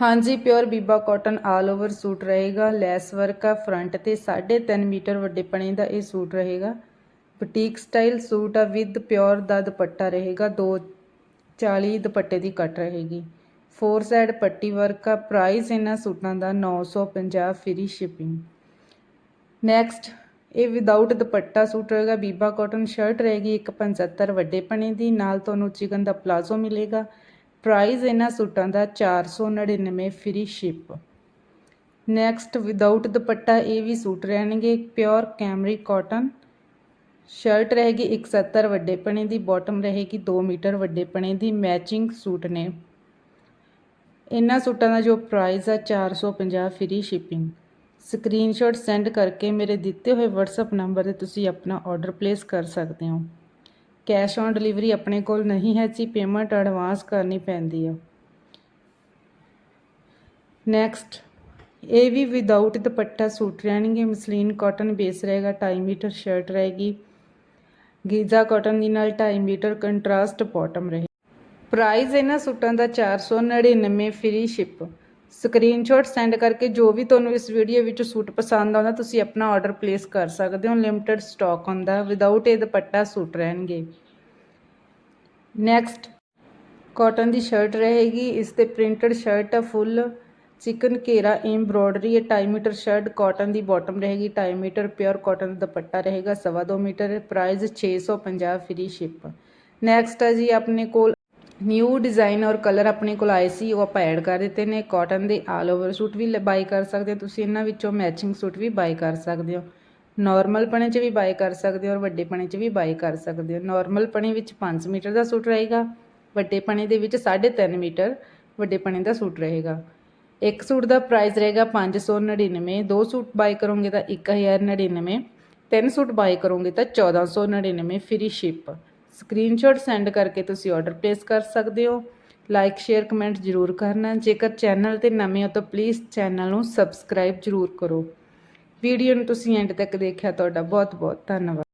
ਹਾਂਜੀ, ਪਿਓਰ ਬੀਬਾ cotton all over suit ਰਹੇਗਾ। ਲੈਸ ਵਰਕ ਆ ਫਰੰਟ ਤੇ 3.5 ਮੀਟਰ ਵੱਡੇ ਪਣੇ ਦਾ ਇਹ ਸੂਟ ਰਹੇਗਾ। ਬੁਟੀਕ ਸਟਾਈਲ ਸੂਟ ਆ ਵਿਦ ਪਿਓਰ ਦਾ ਦੁਪੱਟਾ ਰਹੇਗਾ। 240 ਦੁਪੱਟੇ ਦੀ ਕੱਟ ਰਹੇਗੀ। ਫੋਰ ਸਾਈਡ ਪੱਟੀ ਵਰਕ ਆ। ਪ੍ਰਾਈਸ ਇਹਨਾਂ ਸੂਟਾਂ ਦਾ 950 ਫ੍ਰੀ ਸ਼ਿਪਿੰਗ। ਨੈਕਸਟ, ਇਹ ਵਿਦਆਊਟ ਦੁਪੱਟਾ ਸੂਟ ਰਹੇਗਾ। ਬੀਬਾ ਕਾਟਨ ਸ਼ਰਟ ਰਹੇਗੀ 175 ਵੱਡੇ ਪਣੇ ਦੀ। ਨਾਲ ਤੁਹਾਨੂੰ ਚਿਕਨ ਦਾ ਪਲਾਜ਼ੋ ਮਿਲੇਗਾ। ਪ੍ਰਾਈਸ ਇਹਨਾਂ ਸੂਟਾਂ ਦਾ 499 free ship next without dupatta, ਇਹ ਵੀ ਸੂਟ ਰਹਿਣਗੇ। ਪਿਓਰ ਕੈਮਰੀ ਕਾਟਨ ਸ਼ਰਟ ਰਹੇਗੀ 170 ਵੱਡੇ ਪਣੇ ਦੀ ਬਾਟਮ ਰਹੇਗੀ 2 ਮੀਟਰ ਵੱਡੇ ਪਣੇ ਦੀ ਮੈਚਿੰਗ ਸੂਟ ਨੇ। ਇਹਨਾਂ ਸੂਟਾਂ ਦਾ ਜੋ ਪ੍ਰਾਈਸ ਆ 450 ਫ੍ਰੀ ਸ਼ਿਪਿੰਗ ਸਕਰੀਨਸ਼ਾਟ ਸੈਂਡ ਕਰਕੇ ਮੇਰੇ ਦਿੱਤੇ ਹੋਏ WhatsApp ਨੰਬਰ ਤੇ ਤੁਸੀਂ ਆਪਣਾ ਆਰਡਰ ਪਲੇਸ ਕਰ ਸਕਦੇ ਹੋ। ਕੈਸ਼ ਔਨ ਡਿਲੀਵਰੀ ਆਪਣੇ ਕੋਲ ਨਹੀਂ ਹੈ ਜੀ ਪੇਮੈਂਟ ਐਡਵਾਂਸ ਕਰਨੀ ਪੈਂਦੀ ਆ। ਨੈਕਸਟ ਇਹ ਵੀ ਵਿਦਆਊਟ ਦੁਪੱਟਾ ਸੂਟ ਰਹਿਣਗੇ। ਮਸਲੀਨ ਕਾਟਨ ਬੇਸ ਰਹੇਗਾ 2.5 ਮੀਟਰ ਸ਼ਰਟ ਰਹੇਗੀ। ਗੀਜ਼ਾ ਕਾਟਨ ਦੀ ਨਾਲ 2.5 ਮੀਟਰ ਕੰਟਰਾਸਟ ਬਾਟਮ ਰਹੇ ਪ੍ਰਾਈਸ ਇਹਨਾਂ ਸੂਟਾਂ ਦਾ 499 ਫ੍ਰੀ ਸ਼ਿਪ ਸਕਰੀਨਸ਼ਾਟ ਸੈਂਡ ਕਰਕੇ ਜੋ ਵੀ ਤੁਹਾਨੂੰ ਇਸ ਵੀਡੀਓ ਵਿੱਚ ਸੂਟ ਪਸੰਦ ਆਉਂਦਾ, ਤੁਸੀਂ ਆਪਣਾ ਆਰਡਰ ਪਲੇਸ ਕਰ ਸਕਦੇ ਹੋ। ਲਿਮਟਿਡ ਸਟਾਕ ਹੁੰਦਾ ਵਿਦਆਊਟ ਇਹ ਦੁਪੱਟਾ ਸੂਟ ਰਹਿਣਗੇ। ਨੈਕਸਟ ਕਾਟਨ ਦੀ ਸ਼ਰਟ ਰਹੇਗੀ। ਇਸ ਤੇ ਪ੍ਰਿੰਟਡ ਸ਼ਰਟ ਆ ਫੁੱਲ ਚਿਕਨ ਘੇਰਾ ਐਮਬ੍ਰੋਇਡਰੀ ਹੈ 2.5 ਮੀਟਰ ਸ਼ਰਟ ਕਾਟਨ ਦੀ ਬਾਟਮ ਰਹੇਗੀ 2.5 ਮੀਟਰ ਪਿਓਰ ਕਾਟਨ ਦਾ ਦੁਪੱਟਾ ਰਹੇਗਾ 2.5 metre price 650 free ship next ਹੈ ਜੀ, ਆਪਣੇ ਕੋਲ ਨਿਊ ਡਿਜ਼ਾਈਨ ਔਰ ਕਲਰ ਆਪਣੇ ਕੋਲ ਆਏ ਸੀ, ਉਹ ਆਪਾਂ ਐਡ ਕਰ ਦਿੱਤੇ ਨੇ। ਕਾਟਨ ਦੇ ਆਲ ਓਵਰ ਸੂਟ ਵੀ ਬਾਈ ਕਰ ਸਕਦੇ ਹੋ। ਤੁਸੀਂ ਇਹਨਾਂ ਵਿੱਚੋਂ ਮੈਚਿੰਗ ਸੂਟ ਵੀ ਬਾਈ ਕਰ ਸਕਦੇ ਹੋ। ਨਾਰਮਲ ਪਣੇ 'ਚ ਵੀ ਬਾਈ ਕਰ ਸਕਦੇ ਹੋ ਔਰ ਵੱਡੇ ਪਣੇ 'ਚ ਵੀ ਬਾਈ ਕਰ ਸਕਦੇ ਹੋ। ਨਾਰਮਲ ਪਣੇ ਵਿੱਚ 5 ਮੀਟਰ ਦਾ ਸੂਟ ਰਹੇਗਾ। ਵੱਡੇ ਪਣੇ ਦੇ ਵਿੱਚ 3.5 ਮੀਟਰ ਵੱਡੇ ਪਣੇ ਦਾ ਸੂਟ ਰਹੇਗਾ। ਇੱਕ ਸੂਟ ਦਾ ਪ੍ਰਾਈਸ ਰਹੇਗਾ 599 ਦੋ ਸੂਟ ਬਾਈ ਕਰੋਗੇ ਤਾਂ 1099 ਤਿੰਨ ਸੂਟ ਬਾਈ ਕਰੋਗੇ ਤਾਂ 1499 ਫ੍ਰੀ ਸ਼ਿਪ ਸਕਰੀਨਸ਼ਾਟ ਸੈਂਡ ਕਰਕੇ ਤੁਸੀਂ ਆਰਡਰ ਪਲੇਸ ਕਰ ਸਕਦੇ ਹੋ। ਲਾਈਕ ਸ਼ੇਅਰ ਕਮੈਂਟ ਜ਼ਰੂਰ ਕਰਨਾ। ਜੇਕਰ ਚੈਨਲ ਤੇ ਨਵੇਂ ਹੋ ਤਾਂ ਪਲੀਜ਼ ਚੈਨਲ ਨੂੰ ਸਬਸਕ੍ਰਾਈਬ ਜ਼ਰੂਰ ਕਰੋ। ਵੀਡੀਓ ਨੂੰ ਤੁਸੀਂ ਐਂਡ ਤੱਕ ਦੇਖਿਆ, ਤੁਹਾਡਾ ਬਹੁਤ ਬਹੁਤ ਧੰਨਵਾਦ।